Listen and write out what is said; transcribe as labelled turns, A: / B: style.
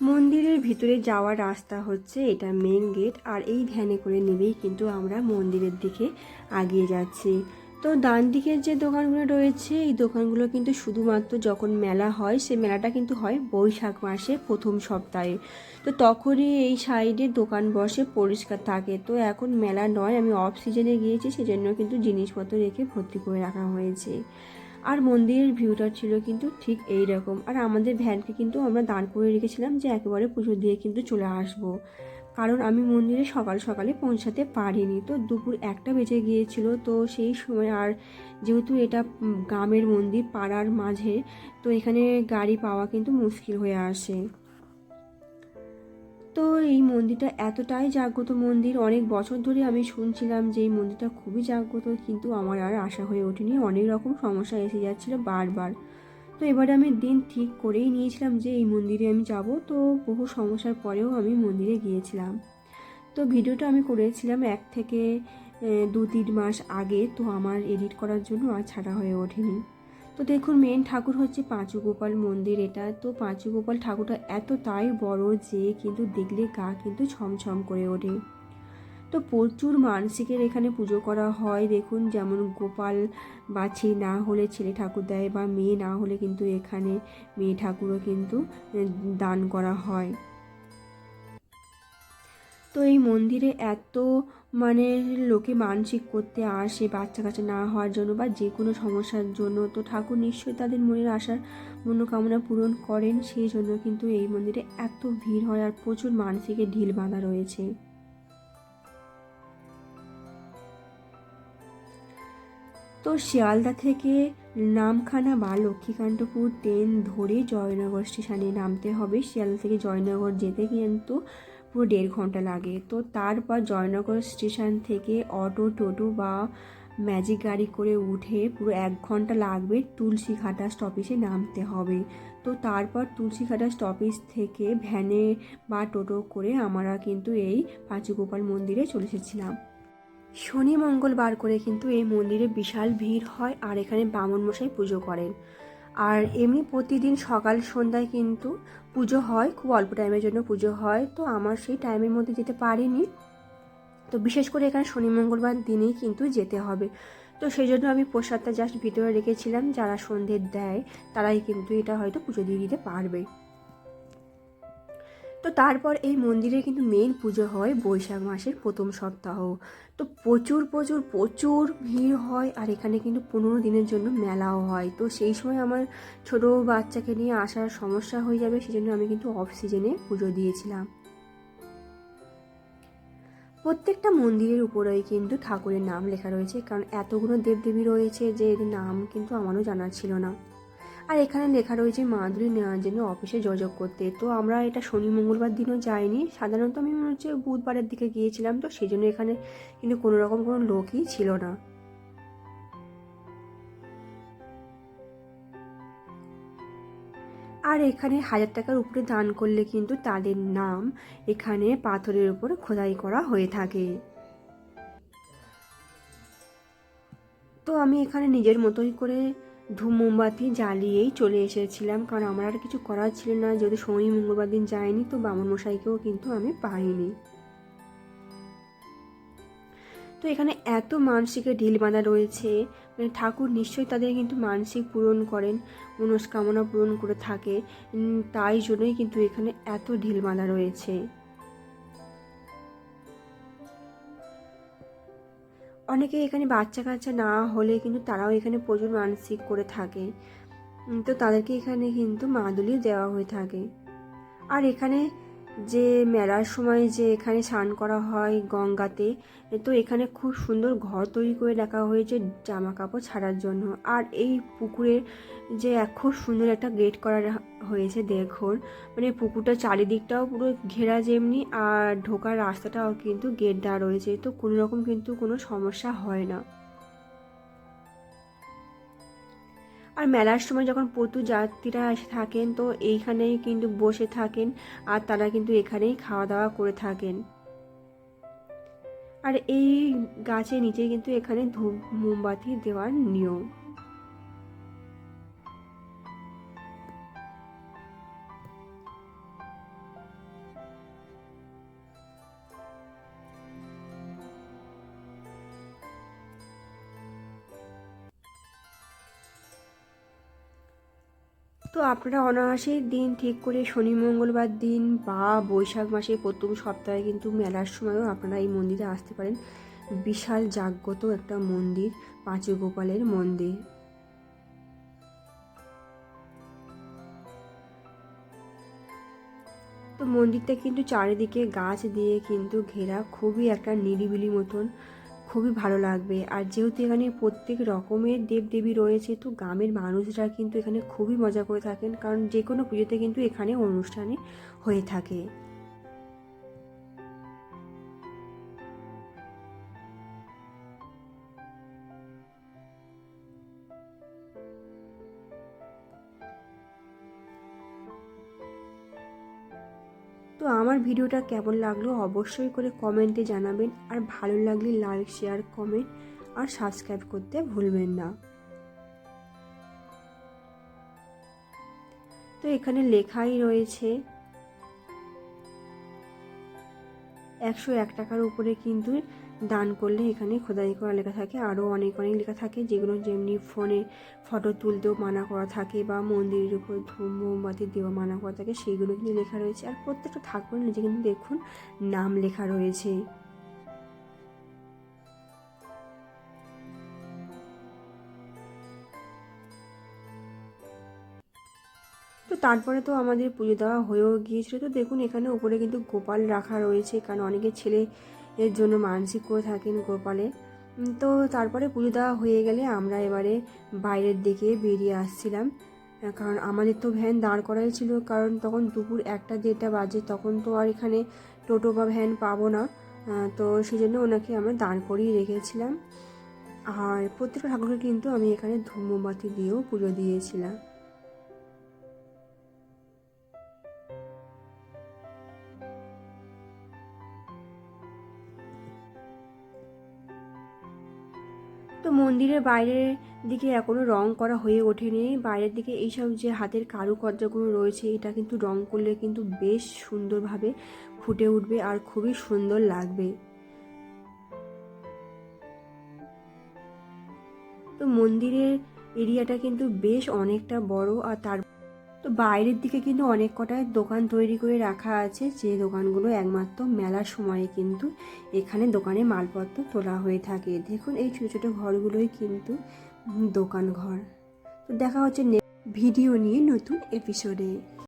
A: মন্দিরের ভিতরে যাওয়ার রাস্তা হচ্ছে এটা মেন গেট আর এই ধ্যানে করে নেবেই কিন্তু আমরা মন্দিরের দিকে আগিয়ে যাচ্ছি। তো ডান দিকের যে দোকানগুলো রয়েছে, এই দোকানগুলো কিন্তু শুধুমাত্র যখন মেলা হয়, সে মেলাটা কিন্তু হয় বৈশাখ মাসে প্রথম সপ্তাহে। তো তখনই এই সাইডে দোকান বসে পরিষ্কার থাকে। তো এখন মেলা নয়, আমি অফ সিজনে গিয়েছি, সেজন্য কিন্তু জিনিসপত্র রেখে ভর্তি করে রাখা হয়েছে। আর মন্দিরের ভিউটা ছিল কিন্তু ঠিক এই রকম আর আমাদের ভ্যানকে কিন্তু আমরা দান করে রেখেছিলাম যে একেবারে পুজো দিয়ে কিন্তু চলে আসব। কারণ আমি মন্দিরে সকাল সকালে পৌঁছাতে পারিনি। তো দুপুর একটা বেজে গিয়েছিল, তো সেই সময় আর যেহেতু এটা গ্রামের মন্দির, পাড়ার মাঝে, তো এখানে গাড়ি পাওয়া কিন্তু মুশকিল হয়ে আসে। তো এই মন্দিরটা এতটাই জাগ্রত মন্দির, অনেক বছর ধরে আমি শুনছিলাম যে এই মন্দিরটা খুবই জাগ্রত, কিন্তু আমার আর আশা হয়ে ওঠেনি। অনেক রকম সমস্যা এসে যাচ্ছিল বারবার। তো এবারে আমি দিন ঠিক করেই নিয়েছিলাম যে এই মন্দিরে আমি যাব। তো বহু সমস্যার পরেও আমি মন্দিরে গিয়েছিলাম। তো ভিডিওটা আমি করেছিলাম এক থেকে দু তিন মাস আগে। তো আমার এডিট করার জন্য আর ছাড়া হয়ে ওঠেনি। তো দেখুন মেন ঠাকুর হচ্ছে পাঁচু গোপাল মন্দির এটা। তো পাঁচু গোপাল ঠাকুরটা এতটাই বড় যে কিন্তু দেখলে গা কিন্তু ছমছম করে ওঠে। তো প্রচুর মানসিকের এখানে পুজো করা হয়। দেখুন, যেমন গোপাল বাছি না হলে ছেলে ঠাকুর দেয় বা মেয়ে না হলে কিন্তু এখানে মেয়ে ঠাকুরও কিন্তু দান করা হয়। তো এই মন্দিরে এত মানে লোকে মানসিক করতে আসে, বাচ্চা কাচ্চা না হওয়ার জন্য বা যে কোনো সমস্যার জন্য, তো ঠাকুর নিশ্চয়ই তাদের মনের আশার মনোকামনা পূরণ করেন, সেই জন্য কিন্তু এই মন্দিরে এত ভিড় হয় আর প্রচুর মানসিকের ঢিল বাঁধা রয়েছে। তো শিয়ালদা থেকে নামখানা বা লক্ষ্মীকান্তপুর ট্রেন ধরে জয়নগর স্টেশনে নামতে হবে। শিয়ালদা থেকে জয়নগর যেতে কিন্তু পুরো দেড় ঘণ্টা লাগে। তো তারপর জয়নগর স্টেশন থেকে অটো, টোটো বা ম্যাজিক গাড়ি করে উঠে পুরো এক ঘণ্টা লাগবে তুলসীঘাটা স্টপেজে নামতে হবে। তো তারপর তুলসীঘাটা স্টপেজ থেকে ভ্যানে বা টোটো করে আমরা কিন্তু এই পাঁচুগোপাল মন্দিরে চলে এসেছিলাম। শনি মঙ্গলবার করে কিন্তু এই মন্দিরে বিশাল ভিড় হয় আর এখানে বামন মশাই পুজো করেন। আর এমনি প্রতিদিন সকাল সন্ধ্যায় কিন্তু পুজো হয়, খুব অল্প টাইমের জন্য পুজো হয়। তো আমার সেই টাইমের মধ্যে যেতে পারিনি। তো বিশেষ করে এখানে শনি, মঙ্গলবার দিনেই কিন্তু যেতে হবে। তো সেই জন্য আমি প্রসাদটা জাস্ট ভিতরে রেখেছিলাম। যারা সন্ধে দেয়, তারাই কিন্তু এটা হয়তো পুজো দিয়ে দিতে পারবে। তো তারপর এই মন্দিরে কিন্তু মেন পুজো হয় বৈশাখ মাসের প্রথম সপ্তাহ। তো প্রচুর প্রচুর প্রচুর ভিড় হয় আর এখানে কিন্তু পনেরো দিনের জন্য মেলাও হয়। তো সেই সময় আমার ছোট বাচ্চাকে নিয়ে আসার সমস্যা হয়ে যাবে, সেজন্য আমি কিন্তু অফ সিজনে পুজো দিয়েছিলাম। প্রত্যেকটা মন্দিরের উপরেই কিন্তু ঠাকুরের নাম লেখা রয়েছে, কারণ এতগুলো দেবদেবী রয়েছে যে এদের নাম কিন্তু আমারও জানা ছিল না। আর এখানে লেখা রয়েছে মাদুরি নেওয়ার জন্য অফিসে যোগাযোগ করতে। তো আমরা এটা শনি, মঙ্গলবার দিনও যাইনি। সাধারণত আমি মনে হচ্ছে বুধবারের দিকে গিয়েছিলাম, তো সেই জন্য এখানে কিন্তু কোনো রকম কোনো লোকই ছিল না। আর এখানে হাজার টাকার উপরে দান করলে কিন্তু তাদের নাম এখানে পাথরের উপর খোদাই করা হয়ে থাকে। তো আমি এখানে নিজের মতোই করে ধূপ মোমবাতি জ্বালিয়েই চলে এসেছিলাম, কারণ আমার আর কিছু করার ছিল না। যদি শনি মঙ্গলবার দিন যায়নি, তো বামন মশাইকেও কিন্তু আমি পাইনি। তো এখানে এত মানসিকের ঢিল বাঁধা রয়েছে মানে ঠাকুর নিশ্চয়ই তাদের কিন্তু মানসিক পূরণ করেন, মনস্কামনা পূরণ করে থাকে। তাই জন্যই কিন্তু এখানে এত ঢিল বাঁধা রয়েছে। অনেকে এখানে বাচ্চা কাচ্চা না হলে কিন্তু তারাও এখানে প্রচুর মানসিক করে থাকে। তো তাদেরকে এখানে কিন্তু মাদুলি দেওয়া হয়ে থাকে। আর এখানে যে মেলার সময় যে এখানে স্নান করা হয় গঙ্গাতে তো এখানে খুব সুন্দর ঘর তৈরি করে রাখা হয়েছে জামা কাপড় ছাড়ার জন্য। আর এই পুকুরের যে খুব সুন্দর একটা গেট করা হয়েছে দেখুন মানে পুকুরটা চারিদিকটাও পুরো ঘেরা যেমনি, আর ঢোকার রাস্তাটাও কিন্তু গেট দেওয়া রয়েছে। তো কোনো রকম কিন্তু কোনো সমস্যা হয় না। আর মেলার সময় যখন পতু যাত্রীরা এসে থাকেন, তো এইখানেই কিন্তু বসে থাকেন আর তারা কিন্তু এখানেই খাওয়া দাওয়া করে থাকেন। আর এই গাছের নিচে কিন্তু এখানে ধূপ, মোমবাতি দেওয়ার নিয়ম। তো আপনারা অনায়াসেই দিন ঠিক করে শনি, মঙ্গলবার দিন বা বৈশাখ মাসে প্রথম সপ্তাহে কিন্তু মেলার সময়ও আপনারা এই মন্দিরে আসতে পারেন। বিশাল জাগ্রত একটা মন্দির পাঁচু গোপালের মন্দির। তো মন্দিরটা কিন্তু চারিদিকে গাছ দিয়ে কিন্তু ঘেরা, খুবই একটা নিরিবিলি মতন। খুবই ভালো লাগবে। আর যেহেতু এখানে প্রত্যেক রকমের দেবদেবী রয়েছে, তো গ্রামের মানুষরা কিন্তু এখানে খুবই মজা করে থাকেন। কারণ যে কোনো পুজোতে কিন্তু এখানে অনুষ্ঠানে হয়ে থাকে। তো আমার ভিডিওটা কেমন লাগল অবশ্যই করে কমেন্টে জানাবেন আর ভালো লাগলে লাইক, শেয়ার, কমেন্ট আর সাবস্ক্রাইব করতে ভুলবেন না। তো এখানে লেখাই রয়েছে, একশো এক টাকার উপরে কিন্তু দান করলে এখানে খোদাই করা লেখা থাকে। আরও অনেক অনেক লেখা থাকে যেগুলো যেমনি ফোনে ফটো তুলতেও মানা করা থাকে বা মন্দিরের উপর ধূপ মোমবাতি দেওয়া মানা করা থাকে সেইগুলো কিন্তু লেখা রয়েছে। আর প্রত্যেকটা ঠাকুরের নিচে কিন্তু দেখুন নাম লেখা রয়েছে। তো তারপরে তো আমাদের পুজো দেওয়া হয়েও গিয়েছিল। তো দেখুন এখানে উপরে কিন্তু গোপাল রাখা রয়েছে। কারণ অনেকে ছেলে এর জন্য মানসিক করে থাকেন গোপালে। তো তারপরে পুজো দেওয়া হয়ে গেলে আমরা এবারে বাইরের দিকে বেরিয়ে আসছিলাম। কারণ আমাদের তো ভ্যান দাঁড় করাই ছিল। কারণ তখন দুপুর একটা দেড়টা বাজে, তখন তো আর এখানে টোটো বা ভ্যান পাবো না। তো সেই জন্য ওনাকে আমরা দাঁড় করিয়ে রেখেছিলাম। আর প্রত্যেকটা ঠাকুরকে কিন্তু আমি এখানে ধূমবাতি দিয়েও পুজো দিয়েছিলাম। তো মন্দিরের বাইরের দিকে এখনও রং করা হয়ে ওঠেনি। বাইরের দিকে এইসব যে হাতের কারুকার্যগুলো রয়েছে, এটা কিন্তু রং করলে কিন্তু বেশ সুন্দরভাবে ফুটে উঠবে আর খুবই সুন্দর লাগবে। তো মন্দিরের এরিয়াটা কিন্তু বেশ অনেকটা বড় আর তার তো বাইরের দিকে কিন্তু অনেক কটায় দোকান তৈরি করে রাখা আছে। যে দোকানগুলো একমাত্র মেলার সময়ে কিন্তু এখানে দোকানে মালপত্র তোলা হয়ে থাকে। দেখুন, এই ছোটো ছোটো ঘরগুলোই কিন্তু দোকান ঘর তো দেখা হচ্ছে ভিডিও নিয়ে নতুন এপিসোডে